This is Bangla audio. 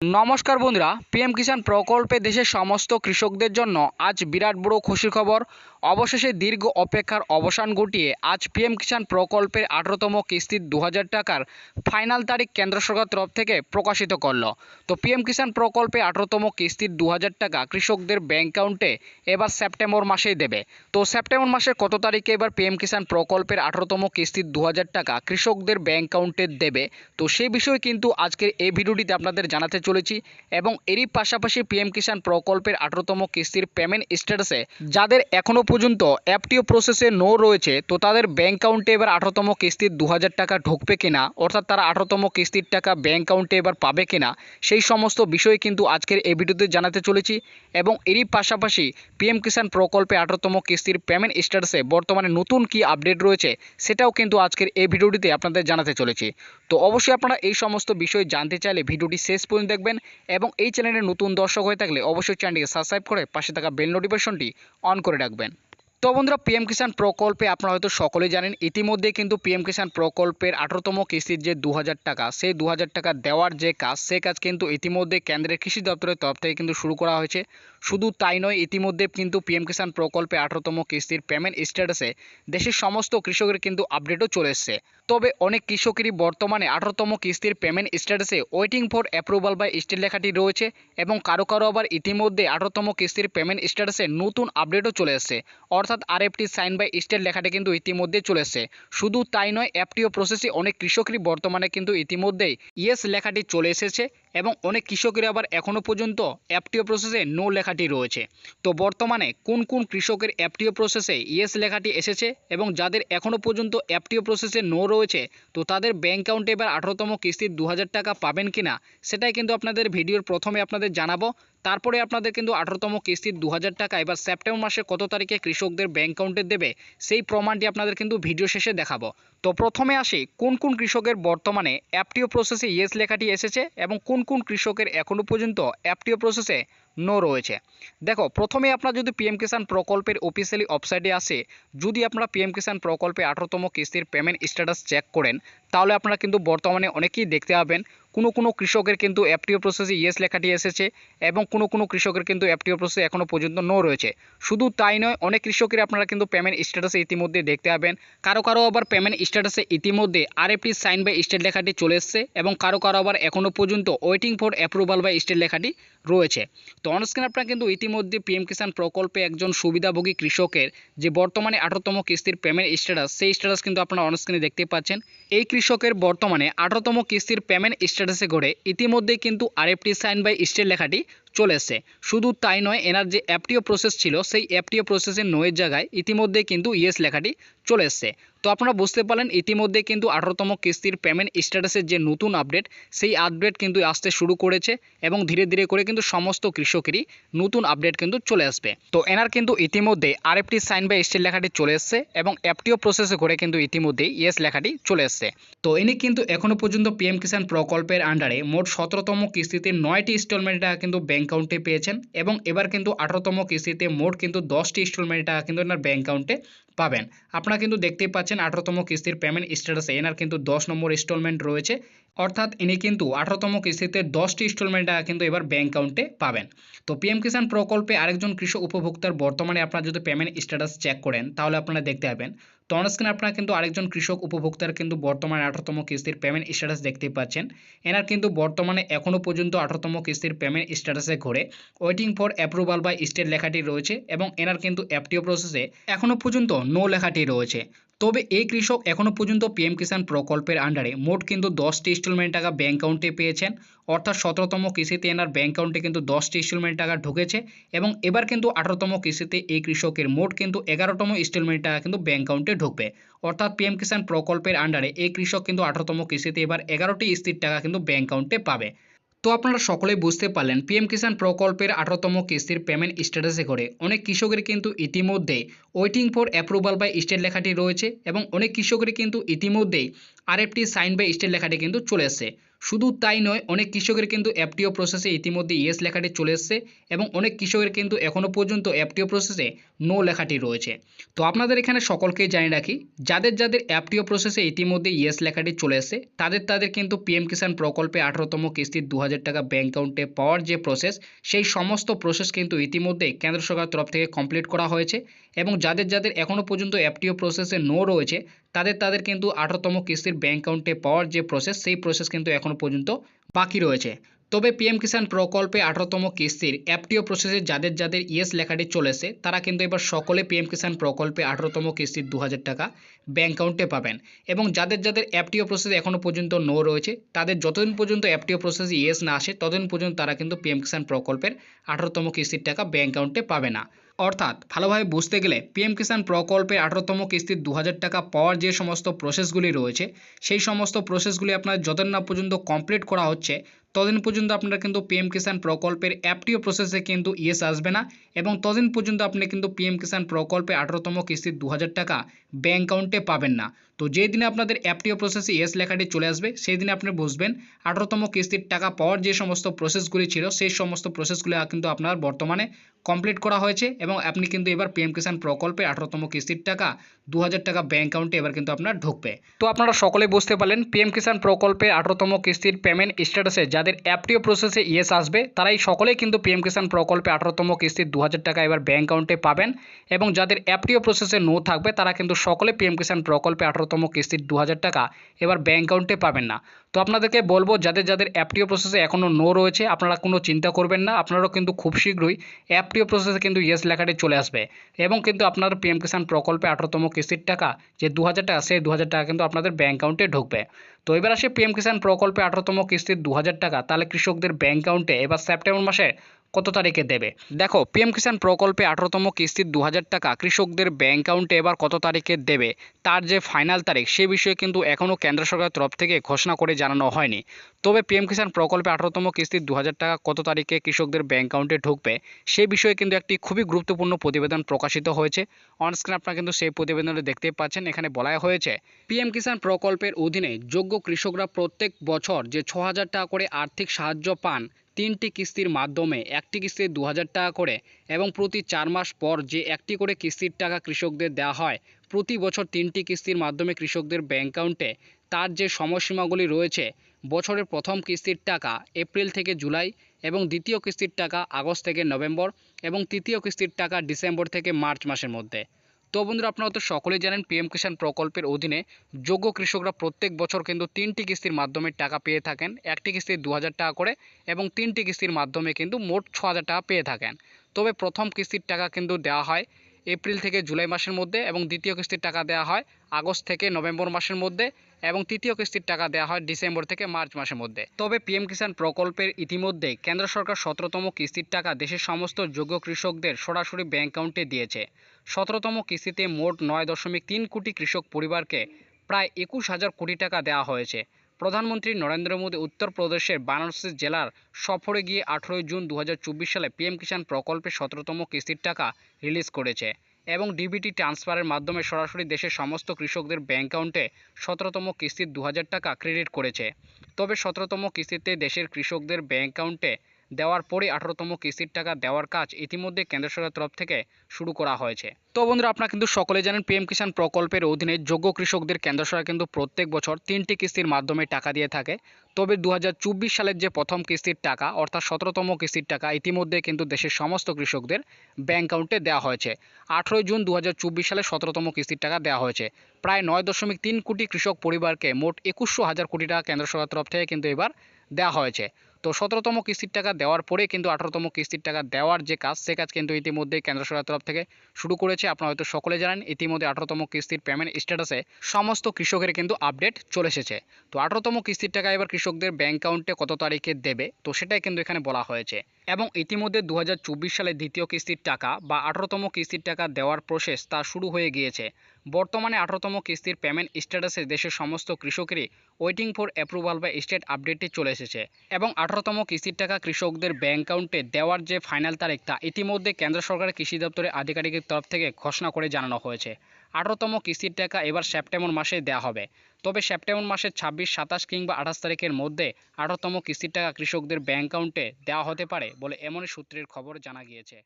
নমস্কার বন্ধুরা পিএম কিষাণ প্রকল্পে দেশের সমস্ত কৃষকদের জন্য আজ বিরাট বড় খুশির খবর। অবশেষে দীর্ঘ অপেক্ষার অবসান ঘটিয়ে আজ পিএম কিষাণ প্রকল্পের আঠারোতম কিস্তির দু হাজার টাকার ফাইনাল তারিখ কেন্দ্র সরকার তরফ থেকে প্রকাশিত করল। তো পিএম কিষাণ প্রকল্পে আঠারোতম কিস্তির দু হাজার টাকা কৃষকদের ব্যাংক অ্যাকাউন্টে এবার সেপ্টেম্বর মাসেই দেবে। তো সেপ্টেম্বর মাসের কত তারিখে এবার পিএম কিষাণ প্রকল্পের আঠারোতম কিস্তির দু হাজার টাকা কৃষকদের ব্যাংক অ্যাকাউন্টে দেবে? তো সেই বিষয়ে কিন্তু আজকের এই ভিডিওটিতে আপনাদের জানাতে চলেছি এবং এরই পাশাপাশি পিএম কিষাণ প্রকল্পের আঠারোতম কিস্তির পেমেন্ট স্ট্যাটাসে যাদের এখনও পর্যন্ত অ্যাপটিও প্রসেসে নো রয়েছে, তো তাদের ব্যাঙ্ক অ্যাকাউন্টে এবার আঠারোতম কিস্তির দু হাজার টাকা ঢুকবে কিনা, অর্থাৎ তারা আঠারোতম কিস্তির টাকা ব্যাঙ্ক অ্যাকাউন্টে এবার পাবে কিনা, সেই সমস্ত বিষয় কিন্তু আজকের এই ভিডিওতে জানাতে চলেছি। এবং এরই পাশাপাশি পিএম কিষাণ প্রকল্পে আঠারোতম কিস্তির পেমেন্ট স্ট্যাটাসে বর্তমানে নতুন কি আপডেট রয়েছে সেটাও কিন্তু আজকের এই ভিডিওটিতে আপনাদের জানাতে চলেছি। তো অবশ্যই আপনারা এই সমস্ত বিষয় জানতে চাইলে ভিডিওটি শেষ পর্যন্ত দেখবেন এবং এই চ্যানেলে নতুন দর্শক হয়ে থাকলে অবশ্যই চ্যানেলটিকে সাবস্ক্রাইব করে পাশে থাকা বেল নোটিফিকেশনটি অন করে রাখবেন। তো বন্ধুরা পিএম কিষাণ প্রকল্পে আপনারা হয়তো সকলেই জানেন ইতিমধ্যে কিন্তু পিএম কিষাণ প্রকল্পের আঠারোতম কিস্তির যে দু হাজার টাকা, সেই দু হাজার টাকা দেওয়ার যে কাজ সে কাজ কিন্তু ইতিমধ্যে কেন্দ্রের কৃষি দপ্তরের তরফ থেকে কিন্তু শুরু করা হয়েছে। শুধু তাই নয়, ইতিমধ্যে কিন্তু পিএম কিষাণ প্রকল্পে আঠারোতম কিস্তির পেমেন্ট স্ট্যাটাসে দেশের সমস্ত কৃষকের কিন্তু আপডেটও চলে এসছে। তবে অনেক কৃষকেরই বর্তমানে আঠারোতম কিস্তির পেমেন্ট স্ট্যাটাসে waiting for approval by state লেখাটি রয়েছে এবং কারও কারও আবার ইতিমধ্যে আঠারোতম কিস্তির পেমেন্ট স্ট্যাটাসে নতুন আপডেটও চলে এসছে। অর্থাৎ R FT sign by state লেখাটি কিন্তু ইতিমধ্যে চলে এসছে। শুধু তাই নয়, অ্যাপটিও প্রসেসে অনেক কৃষকই বর্তমানে কিন্তু ইতিমধ্যেই ইয়েস লেখাটি চলে এসেছে। এবং অনেক কৃষকের আবার এখনও পর্যন্ত অ্যাপটিও প্রসেসে নো লেখাটি রয়েছে। তো বর্তমানে কোন কোন কৃষকের অ্যাপটিও প্রসেসে ইয়েস লেখাটি এসেছে এবং যাদের এখনও পর্যন্ত অ্যাপটিও প্রসেসে নো রয়েছে, তো তাদের ব্যাঙ্ক অ্যাকাউন্টে এবার আঠারোতম কিস্তির দু হাজার টাকা পাবেন কি না সেটাই কিন্তু আপনাদের ভিডিওর প্রথমে আপনাদের জানাব। তারপরে আপনাদের কিন্তু আঠারোতম কিস্তির দু হাজার টাকা এবার সেপ্টেম্বর মাসে কত তারিখে কৃষকদের ব্যাঙ্ক অ্যাকাউন্টে দেবে, সেই প্রমাণটি আপনাদের কিন্তু ভিডিও শেষে দেখাবো। তো প্রথমে আসি, কোন কোন কৃষকের বর্তমানে অ্যাপটিও প্রসেসে ইয়েস লেখাটি এসেছে এবং কোন কোন কৃষকের এখনও পর্যন্ত অ্যাপটিও প্রসেসে নো রয়েছে। দেখো, প্রথমে আপনার যদি পিএম কিষাণ প্রকল্পের অফিসিয়ালি ওয়েবসাইটে আসে, যদি আপনারা পিএম কিষাণ প্রকল্পে আঠারোতম কিস্তির পেমেন্ট স্ট্যাটাস চেক করেন, তাহলে আপনারা কিন্তু বর্তমানে অনেকেই দেখতে পাবেন কোনো কোনো কৃষকের কিন্তু অ্যাপটিও প্রসেসে ইয়েস লেখাটি এসেছে এবং কোনো কোনো কৃষকের কিন্তু অ্যাপটিও প্রসেসে এখনও পর্যন্ত নো রয়েছে। শুধু তাই নয়, অনেক কৃষকের আপনারা কিন্তু পেমেন্ট স্ট্যাটাসে ইতিমধ্যে দেখতে পাবেন। কারও কারও আবার পেমেন্ট স্ট্যাটাসে ইতিমধ্যে আরএফটি সাইন বাই স্টেট লেখাটি চলে এসছে এবং কারও কারও আবার এখনও পর্যন্ত waiting for approval by state লেখাটি রয়েছে। তো অনস্ক্রিন আপনারা কিন্তু ইতিমধ্যে পিএম কিষাণ প্রকল্পে একজন সুবিধাভোগী কৃষকের যে বর্তমানে আঠারোতম কিস্তির পেমেন্ট স্ট্যাটাস সেই স্ট্যাটাস কিন্তু আপনারা অনস্ক্রিনে দেখতে পাচ্ছেন। এই কৃষকের বর্তমানে আঠারোতম কিস্তির পেমেন্ট স্ট্যাটাসে করে ইতিমধ্যে কিন্তু আরএফটি সাইন বাই স্টেট লেখাটি চলে এসছে। শুধু তাই নয়, এনার যে অ্যাপটিও প্রসেস ছিল, সেই অ্যাপটিও প্রসেসের নয়ের জায়গায় ইতিমধ্যে কিন্তু ইয়েস লেখাটি চলে এসছে। তো আপনারা বুঝতে পারলেন ইতিমধ্যে কিন্তু আঠারোতম কিস্তির পেমেন্ট স্ট্যাটাসের যে নতুন আপডেট সেই আপডেট কিন্তু আসতে শুরু করেছে এবং ধীরে ধীরে করে কিন্তু সমস্ত কৃষকেরই নতুন আপডেট কিন্তু চলে আসবে। তো এনার কিন্তু ইতিমধ্যে আরএফটি সাইন বাই স্টেট লেখাটি চলে এসছে এবং অ্যাপটিও প্রসেসে করে কিন্তু ইতিমধ্যে ইয়েস লেখাটি চলে এসছে। তো ইনি কিন্তু এখনও পর্যন্ত পিএম কিষাণ প্রকল্পের আন্ডারে মোট সতেরোতম কিস্তিতে নয়টি ইনস্টলমেন্ট টাকা কিন্তু ব্যাঙ্ক অ্যাকাউন্টে পেয়েছেন এবং এবার কিন্তু আঠারোতম কিস্তিতে মোট কিন্তু দশটি ইনস্টলমেন্ট টাকা কিন্তু এনার ব্যাঙ্ক অ্যাকাউন্টে পাবেন। আপনারা কিন্তু দেখতেই পাচ্ছেন আঠারোতম কিস্তির পেমেন্ট স্ট্যাটাসে এনার কিন্তু দশ নম্বর ইনস্টলমেন্ট রয়েছে। অর্থাৎ ইনি কিন্তু আঠারোতম কিস্তিতে দশটি ইনস্টলমেন্ট টাকা কিন্তু এবার ব্যাঙ্ক অ্যাকাউন্টে পাবেন। তো পিএম কিষাণ প্রকল্পে আরেকজন কৃষক উপভোক্তার বর্তমানে আপনারা যদি পেমেন্ট স্ট্যাটাস চেক করেন, তাহলে আপনারা দেখতে পাবেন তো অনস্ক্রিনে আপনারা কিন্তু আরেকজন কৃষক উপভোক্তার কিন্তু বর্তমানে আঠারোতম কিস্তির পেমেন্ট স্ট্যাটাস দেখতে পাচ্ছেন। এনার কিন্তু বর্তমানে এখনও পর্যন্ত আঠারোতম কিস্তির পেমেন্ট স্ট্যাটাসে ঘরে। Waiting for approval by state লেখাটি রয়েছে এবং এনার কিন্তু অ্যাপটিও প্রসেসে এখনও পর্যন্ত নো লেখাটি রয়েছে। তবে এই কৃষক এখনও পর্যন্ত পিএম কিষাণ প্রকল্পের আন্ডারে। মোট কিন্তু দশটি ইনস্টলমেন্ট টাকা ব্যাঙ্ক অ্যাকাউন্টে পেয়েছেন। অর্থাৎ সতেরোতম কিস্তিতে এনার ব্যাঙ্ক অ্যাকাউন্টে কিন্তু দশটি ইনস্টলমেন্ট টাকা ঢুকেছে এবং এবার কিন্তু আঠারোতম কিস্তিতে এই কৃষকের মোট কিন্তু এগারোতম ইনস্টলমেন্ট টাকা কিন্তু ব্যাঙ্ক অ্যাকাউন্টে ঢুকবে। অর্থাৎ পিএম কিষাণ প্রকল্পের আন্ডারে এই কৃষক কিন্তু আঠারোতম কিস্তিতে এবার এগারোটি কিস্তির টাকা কিন্তু ব্যাঙ্ক অ্যাকাউন্টে পাবে। তো আপনারা সকলে বুঝতে পারলেন পিএম কিষাণ প্রকল্পের আঠারোতম কিস্তির পেমেন্ট স্ট্যাটাসে করে। অনেক কৃষকের কিন্তু ইতিমধ্যে waiting for approval by state লেখাটি রয়েছে এবং অনেক কৃষকের কিন্তু ইতিমধ্যেই আরএফটি সাইন বাই স্টেট লেখাটি কিন্তু চলে এসছে। শুধু তাই নয়, অনেক কৃষকের কিন্তু এফটিও প্রসেসে ইতিমধ্যে ইয়েস লেখাটি চলে এসেছে এবং অনেক কৃষকের কিন্তু এখনও পর্যন্ত এফটিও প্রসেসে নো লেখাটি রয়েছে। তো আপনাদের এখানে সকলকেই জানিয়ে রাখি, যাদের যাদের অ্যাপটিও প্রসেসে ইতিমধ্যে ইয়েস লেখাটি চলে এসেছে, তাদের তাদের কিন্তু পিএম কিষাণ প্রকল্পে আঠারোতম কিস্তির দু হাজার টাকা ব্যাঙ্ক অ্যাকাউন্টে পাওয়ার যে প্রসেস সেই সমস্ত প্রসেস কিন্তু ইতিমধ্যে কেন্দ্র সরকার তরফ থেকে কমপ্লিট করা হয়েছে। এবং যাদের যাদের এখনও পর্যন্ত এফটিও প্রসেসে নো রয়েছে, তাদের তাদের কিন্তু আঠারোতম কিস্তির ব্যাঙ্ক অ্যাকাউন্টে পাওয়ার যে প্রসেস সেই প্রসেস কিন্তু এখনও পর্যন্ত বাকি রয়েছে। তবে পিএম কিষাণ প্রকল্পে আঠারোতম কিস্তির এফটিও প্রসেসে যাদের যাদের ইয়েস লেখাটি চলেছে তারা কিন্তু এবার সকলে পিএম কিষাণ প্রকল্পে আঠারোতম কিস্তির দু হাজার টাকা ব্যাঙ্ক অ্যাকাউন্টে পাবেন। এবং যাদের যাদের অ্যাপটিও প্রসেস এখনও পর্যন্ত নো রয়েছে, তাদের যতদিন পর্যন্ত অ্যাপটিও প্রসেস ইয়েস না আসে, ততদিন পর্যন্ত তারা কিন্তু পিএম কিষাণ প্রকল্পের আঠারোতম কিস্তির টাকা ব্যাঙ্ক অ্যাকাউন্টে পাবে না। অর্থাৎ ভালোভাবে বুঝতে গেলে পিএম কিষাণ প্রকল্পে আঠারোতম কিস্তির দু হাজার টাকা পাওয়ার যে সমস্ত প্রসেসগুলি রয়েছে, সেই সমস্ত প্রসেসগুলি আপনার যতদিন না পর্যন্ত কমপ্লিট করা হচ্ছে, ততদিন পর্যন্ত আপনারা কিন্তু পিএম কিষাণ প্রকল্পের অ্যাপটিও প্রসেসে কিন্তু ইয়েস আসবে না এবং ততদিন পর্যন্ত আপনি কিন্তু পিএম কিষাণ প্রকল্পে আঠারোতম কিস্তি দু হাজার টাকা ব্যাঙ্ক অ্যাকাউন্টে পাবেন না। তো যেই দিনে আপনাদের অ্যাপটিও প্রসেসে ইয়েস লেখাটি চলে আসবে, সেই দিনে আপনি বুঝবেন আঠারোতম কিস্তির টাকা পাওয়ার যে সমস্ত প্রসেসগুলি ছিল, সেই সমস্ত প্রসেসগুলি কিন্তু আপনার বর্তমানে কমপ্লিট করা হয়েছে এবং আপনি কিন্তু এবার পিএম কিষাণ প্রকল্পে আঠারোতম কিস্তির টাকা দু হাজার টাকা ব্যাঙ্ক অ্যাকাউন্টে এবার কিন্তু আপনার ঢুকবে। তো আপনারা সকলে বুঝতে পারলেন পিএম কিষাণ প্রকল্পে আঠারোতম কিস্তির পেমেন্ট স্ট্যাটাসে যাদের অ্যাপটিও প্রসেসে ইয়েস আসবে, তারাই সকলেই কিন্তু পিএম কিষাণ প্রকল্পে আঠারোতম কিস্তির দু হাজার টাকা এবার ব্যাঙ্ক অ্যাকাউন্টে পাবেন এবং যাদের অ্যাপটিও প্রসেসে নো থাকবে, তারা কিন্তু সকলে পিএম কিষাণ প্রকল্পে আঠারোতম কিস্তির দু হাজার টাকা এবার ব্যাঙ্ক অ্যাকাউন্টে পাবেন না। তো আপনাদেরকে বলব, যাদের যাদের অ্যাপটিও প্রসেসে এখনও নো রয়েছে, আপনারা কোনো চিন্তা করবেন না, আপনারাও কিন্তু খুব শীঘ্রই অ্যাপটিও প্রসেসে কিন্তু ইয়েস লেখাটি চলে আসবে। এবং কিন্তু আপনার পিএম কিষাণ প্রকল্পে আঠারোতম কিস্তির টাকা, যে দু হাজার টাকা, সেই দু হাজার টাকা কিন্তু আপনাদের ব্যাঙ্ক অ্যাকাউন্টে ঢুকবে। তো এবার আসে পিএম কিষাণ প্রকল্পে আঠারোতম কিস্তির দু হাজার টাকা। তাহলে কৃষকদের ব্যাঙ্ক অ্যাকাউন্টে এবার সেপ্টেম্বর মাসে কত তারিখে দেবে? দেখো পিএম কিষাণ প্রকল্পে আঠারোতম কিস্তির দু হাজার টাকা, কৃষকদের ব্যাঙ্ক অ্যাকাউন্টে এবার কত তারিখে দেবে? তার যে ফাইনাল তারিখ, সে বিষয়ে কিন্তু এখনও কেন্দ্র সরকারের তরফ থেকে ঘোষণা করে জানানো হয়নি। তবে পিএম কিষাণ প্রকল্পে আঠারোতম কিস্তির দু হাজার টাকা কত তারিখে কৃষকদের ব্যাঙ্ক অ্যাকাউন্টে ঢুকবে? সে বিষয়ে কিন্তু একটি খুবই গুরুত্বপূর্ণ প্রতিবেদন প্রকাশিত হয়েছে। অনস্ক্রিন আপনারা কিন্তু সেই প্রতিবেদনে দেখতে পাচ্ছেন। এখানে বলা হয়েছে পিএম কিষাণ প্রকল্পের অধীনে যোগ্য কৃষকরা প্রত্যেক বছর যে ছ টাকা করে আর্থিক সাহায্য পান তিনটি কিস্তির মাধ্যমে একটি কিস্তি দু হাজার টাকা করে এবং প্রতি চার মাস পর যে একটি করে কিস্তির টাকা কৃষকদের দেওয়া হয়, প্রতি বছর তিনটি কিস্তির মাধ্যমে কৃষকদের ব্যাঙ্ক অ্যাকাউন্টে তার যে সময়সীমাগুলি রয়েছে, বছরের প্রথম কিস্তির টাকা এপ্রিল থেকে জুলাই এবং দ্বিতীয় কিস্তির টাকা আগস্ট থেকে নভেম্বর এবং তৃতীয় কিস্তির টাকা ডিসেম্বর থেকে মার্চ মাসের মধ্যে। তো বন্ধুরা আপনারা তো সকলেই জানেন পিএম কিষাণ প্রকল্পের অধীনে যোগ্য কৃষকরা প্রত্যেক বছর কিন্তু তিনটি কিস্তির মাধ্যমে টাকা পেয়ে থাকেন। একটি কিস্তি দু হাজার টাকা করে এবং তিনটি কিস্তির মাধ্যমে কিন্তু মোট ছ টাকা পেয়ে থাকেন। তবে প্রথম কিস্তির টাকা কিন্তু দেওয়া হয় এপ্রিল থেকে জুলাই মাসের মধ্যে এবং দ্বিতীয় কিস্তির টাকা দেওয়া হয় আগস্ট থেকে নভেম্বর মাসের মধ্যে। এবং তৃতীয় কিস্তির টাকা দেওয়া হয় ডিসেম্বর থেকে মার্চ মাসের মধ্যে। তবে পিএম কিষাণ প্রকল্পের ইতিমধ্যে কেন্দ্র সরকার সতেরোতম কিস্তির টাকা দেশের সমস্ত যোগ্য কৃষকদের সরাসরি ব্যাঙ্ক অ্যাকাউন্টে দিয়েছে। সতেরোতম কিস্তিতে মোট নয় দশমিক তিন কোটি কৃষক পরিবারকে প্রায় একুশ হাজার কোটি টাকা দেওয়া হয়েছে। প্রধানমন্ত্রী নরেন্দ্র মোদী উত্তরপ্রদেশের বারাণসী জেলার সফরে গিয়ে আঠেরোই জুন দু হাজার চব্বিশ সালে পিএম কিষাণ প্রকল্পে সতেরোতম কিস্তির টাকা রিলিজ করেছে। এবং ডিবিটি ট্রান্সফারের মাধ্যমে সরাসরি দেশের সমস্ত কৃষকদের ব্যাঙ্ক অ্যাকাউন্টে সতেরোতম কিস্তির দু হাজার টাকা ক্রেডিট করেছে। তবে সতেরোতম কিস্তিতে দেশের কৃষকদের ব্যাঙ্ক অ্যাকাউন্টে দেওয়ার পরে আঠারোতম কিস্তির টাকা দেওয়ার কাজ ইতিমধ্যে কেন্দ্র সরকারের তরফ থেকে শুরু করা হয়েছে। তো বন্ধুরা, আপনারা কিন্তু সকলে জানেন পিএম কিষাণ প্রকল্পের অধীনে যোগ্য কৃষকদের কেন্দ্র সরকার কিন্তু প্রত্যেক বছর তিনটি কিস্তির মাধ্যমে টাকা দিয়ে থাকে। তবে দুহাজার চব্বিশ সালের যে প্রথম কিস্তির টাকা, অর্থাৎ সতেরোতম কিস্তির টাকা, ইতিমধ্যে কিন্তু দেশের সমস্ত কৃষকদের ব্যাঙ্ক অ্যাকাউন্টে দেওয়া হয়েছে। আঠেরোই জুন দু হাজার চব্বিশ সালে সতেরোতম কিস্তির টাকা দেওয়া হয়েছে। প্রায় নয় দশমিক তিন কোটি কৃষক পরিবারকে মোট একুশশো হাজার কোটি টাকা কেন্দ্র সরকার তরফ থেকে কিন্তু এবার দেওয়া হয়েছে। তো সতেরোতম কিস্তির টাকা দেওয়ার পরে কিন্তু আঠারোতম কিস্তির টাকা দেওয়ার যে কাজ, সে কাজ কিন্তু ইতিমধ্যেই কেন্দ্র সরকার তরফ থেকে শুরু করেছে। আপনারা হয়তো সকলে জানেন, ইতিমধ্যে আঠারোতম কিস্তির পেমেন্ট স্ট্যাটাসে সমস্ত কৃষকের কিন্তু আপডেট চলে এসেছে। তো আঠারোতম কিস্তির টাকা এবার কৃষকদের ব্যাঙ্ক অ্যাকাউন্টে কত তারিখে দেবে, তো সেটাই কিন্তু এখানে বলা হয়েছে। এবং ইতিমধ্যে দু হাজার চব্বিশ সালে দ্বিতীয় কিস্তির টাকা বা আঠারোতম কিস্তির টাকা দেওয়ার প্রসেস তা শুরু হয়ে গিয়েছে। বর্তমানে আঠারোতম কিস্তির পেমেন্ট স্ট্যাটাসে দেশের সমস্ত কৃষকেরই waiting for approval by state আপডেটটি চলে এসেছে। এবং আঠারোতম কিস্তির টাকা কৃষকদের ব্যাঙ্ক অ্যাকাউন্টে দেওয়ার যে ফাইনাল তারিখ তা ইতিমধ্যে কেন্দ্র সরকারের কৃষি দপ্তরের আধিকারিকের তরফ থেকে ঘোষণা করে জানানো হয়েছে। আঠারোতম কিস্তির টাকা এবার সেপ্টেম্বর মাসে দেওয়া হবে। তবে সেপ্টেম্বর মাসের ছাব্বিশ, সাতাশ কিংবা আঠাশ তারিখের মধ্যে আঠারোতম কিস্তির টাকা কৃষকদের ব্যাংক অ্যাকাউন্টে দেওয়া হতে পারে বলে এমনই সূত্রের খবর জানা গিয়েছে।